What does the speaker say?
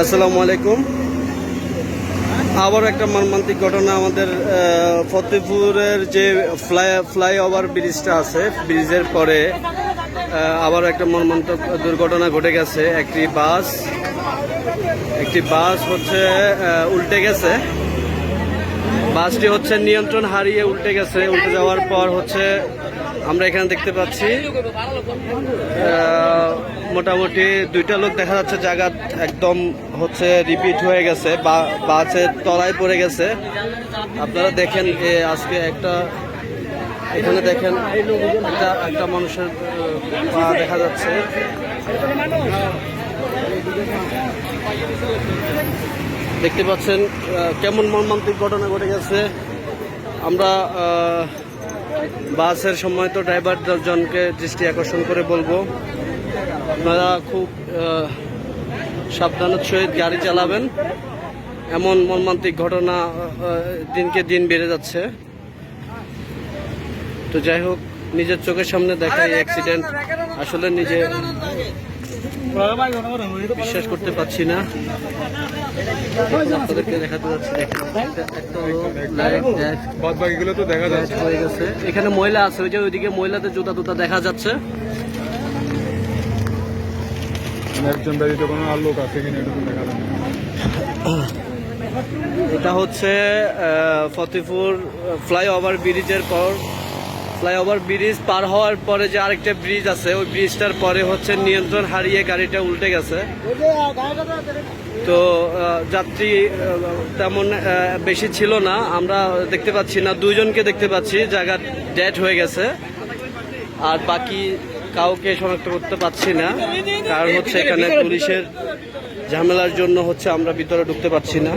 আসসালামু আলাইকুম। আবার একটা মর্মান্তিক ঘটনা আমাদের ফতেপুরের যে ফ্লাই, ফ্লাইওভার ব্রিজটা আছে, ব্রিজের পরে আবার একটা মর্মান্তক দুর্ঘটনা ঘটে গেছে। একটি বাস একটি বাস হচ্ছে উল্টে গেছে। বাসটি হচ্ছে নিয়ন্ত্রণ হারিয়ে উল্টে গেছে। উল্টে যাওয়ার পর হচ্ছে আমরা এখানে দেখতে পাচ্ছি মোটামুটি দুইটা লোক দেখা যাচ্ছে জায়গা একদম হচ্ছে রিপিট হয়ে গেছে, বা, বাসের তলায় পড়ে গেছে। আপনারা দেখেন এ আজকে একটা, এখানে দেখেন একটা একটা মানুষের পা দেখা যাচ্ছে। দেখতে পাচ্ছেন কেমন মর্মান্তিক ঘটনা ঘটে গেছে। আমরা বাসের সময় তো ড্রাইভার জনকে দৃষ্টি আকর্ষণ করে বলব। আপনারা খুব আহ, সাবধানের সহিত গাড়ি চালাবেন। এমন মর্মান্তিক ঘটনা দিনকে দিন বেড়ে যাচ্ছে। তো যাই হোক নিজের চোখের সামনে দেখা এই অ্যাক্সিডেন্ট আসলে নিজে বিশ্বাস করতে পারছি না। আপনাদেরকে দেখাতে যাচ্ছে বাকিগুলো তো দেখা হয়ে গেছে। এখানে মহিলা আছে ওই যে ওইদিকে মহিলাদের জুতা টুতা দেখা যাচ্ছে। একজন ব্যতীত কোনো আর লোক আছে কিনা এটা তো দেখা যাচ্ছে এটা হচ্ছে ফতেপুর ফ্লাইওভার ব্রিজের পর ফ্লাইওভার ব্রিজ পার হওয়ার পরে যে আরেকটা ব্রিজ আছে ওই ব্রিজটার পরে হচ্ছে নিয়ন্ত্রণ হারিয়ে গাড়িটা উল্টে গেছে। তো যাত্রী তেমন বেশি ছিল না। আমরা দেখতে পাচ্ছি না দুইজনকে দেখতে পাচ্ছি জায়গা ডেড হয়ে গেছে। আর বাকি কাউকে শনাক্ত করতে পারছি না। কারণ হচ্ছে এখানে পুলিশের ঝামেলার জন্য হচ্ছে আমরা ভিতরে ঢুকতে পারছি না।